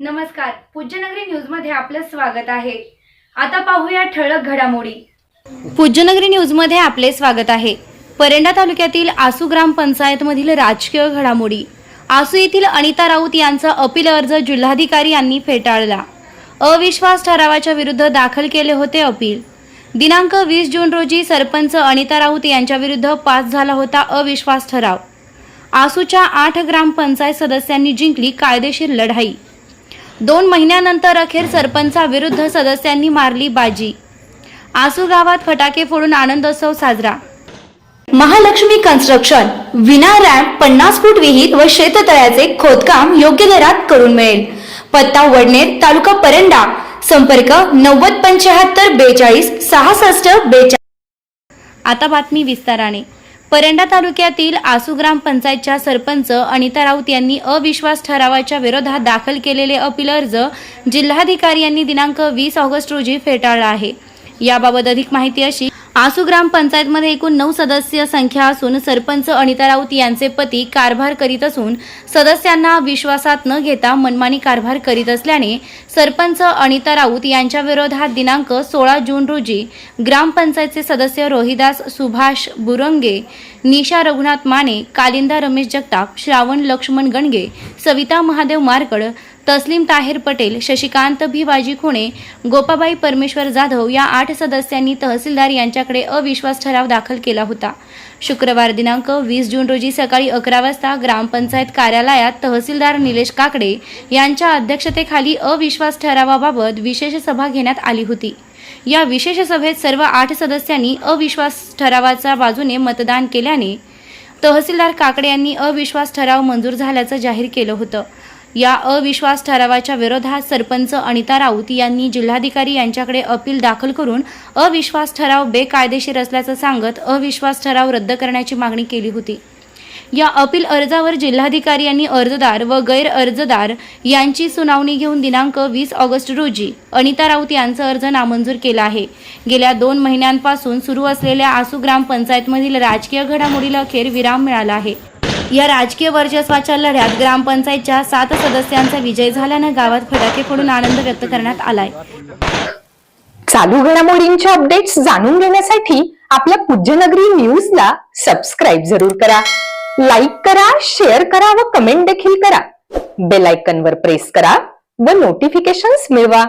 नमस्कार. पूज्यनगरी न्यूजमध्ये आपलं स्वागत आहे. आता पाहूया ठळक घडामोडी. पूज्यनगरी न्यूजमध्ये आपले स्वागत आहे. परंडा तालुक्यातील आसू ग्रामपंचायतमधील राजकीय घडामोडी. आसू येथील अनिता राऊत यांचा अपील अर्ज जिल्हाधिकारी यांनी फेटाळला. अविश्वास ठरावाच्या विरुद्ध दाखल केले होते अपील. दिनांक वीस जून रोजी सरपंच अनिता राऊत यांच्या विरुद्ध पास झाला होता अविश्वास ठराव. आसूच्या आठ ग्रामपंचायत सदस्यांनी जिंकली कायदेशीर लढाई. दोन महिन्यानंतर अखेर सरपंचाविरुद्ध सदस्यांनी मारली बाजी. आसू गावात फटाके फोडून आनंदोत्सव साजरा. महालक्ष्मी कन्स्ट्रक्शन विना रॅम्प पन्नास फूट विहीर व शेततळ्याचे खोदकाम योग्य दरात करून मिळेल. पत्ता वडनेर तालुका परंडा. संपर्क नव्वद पंच्याहत्तर बेचाळीस सहासष्ट बेचाळीस. आता बातमी विस्ताराने. परंडा तालुक्यातील आसू ग्रामपंचायतच्या सरपंच अनिता राऊत यांनी अविश्वास ठरावाच्या विरोधात दाखल केलेले अपील अर्ज जिल्हाधिकारी यांनी दिनांक वीस ऑगस्ट रोजी फेटाळला आहे. याबाबत अधिक माहिती अशी आसू ग्रामपंचायतमध्ये एकूण नऊ सदस्य संख्या असून सरपंच अनिता राऊत यांचे पती कारभार करीत असून सदस्यांना विश्वासात न घेता मनमानी कारभार करीत असल्याने सरपंच अनिता राऊत यांच्या विरोधात दिनांक सोळा जून रोजी ग्रामपंचायतचे सदस्य रोहिदास सुभाष बुरंगे निशा रघुनाथ माने कालिंदा रमेश जगताप श्रावण लक्ष्मण गणगे सविता महादेव मारकड तस्लीम ताहेर पटेल शशिकांत भिवाजी खुणे गोपाबाई परमेश्वर जाधव या आठ सदस्यांनी तहसीलदार यांच्याकडे अविश्वास ठराव दाखल केला होता. शुक्रवार दिनांक वीस जून रोजी सकाळी अकरा वाजता ग्रामपंचायत कार्यालयात तहसीलदार निलेश काकडे यांच्या अध्यक्षतेखाली अविश्वास ठरावाबाबत विशेष सभा घेण्यात आली होती. या विशेष सभेत सर्व आठ सदस्यांनी अविश्वास ठरावाच्या बाजूने मतदान केल्याने तहसीलदार काकडे यांनी अविश्वास ठराव मंजूर झाल्याचं जाहीर केलं होतं. या अविश्वास ठरावाच्या विरोधात सरपंच अनिता राऊत यांनी जिल्हाधिकारी यांच्याकडे अपील दाखल करून अविश्वास ठराव बेकायदेशीर असल्याचं सांगत अविश्वास ठराव रद्द करण्याची मागणी केली होती. या अपील अर्जावर जिल्हाधिकारी यांनी अर्जदार व गैर अर्जदार यांची सुनावणी घेऊन दिनांक वीस ऑगस्ट रोजी अनिता राऊत यांचा अर्ज नामंजूर केला आहे. गेल्या दोन महिन्यांपासून सुरू असलेल्या आसू ग्रामपंचायतमधील राजकीय घडामोडीला अखेर विराम मिळाला आहे. या राजकीय वर्चस्वाच्या लढ्यात ग्रामपंचायतच्या सात सदस्यांचा विजय झाल्यानं गावात फटाके फोडून आनंद व्यक्त करण्यात आलाय. चालू घडामोडींच्या अपडेट्स जाणून घेण्यासाठी आपल्या पूज्यनगरी न्यूजला सबस्क्राईब जरूर करा. लाईक करा शेअर करा व कमेंट देखील करा. बेल आयकॉन प्रेस करा व नोटिफिकेशन्स मिळवा.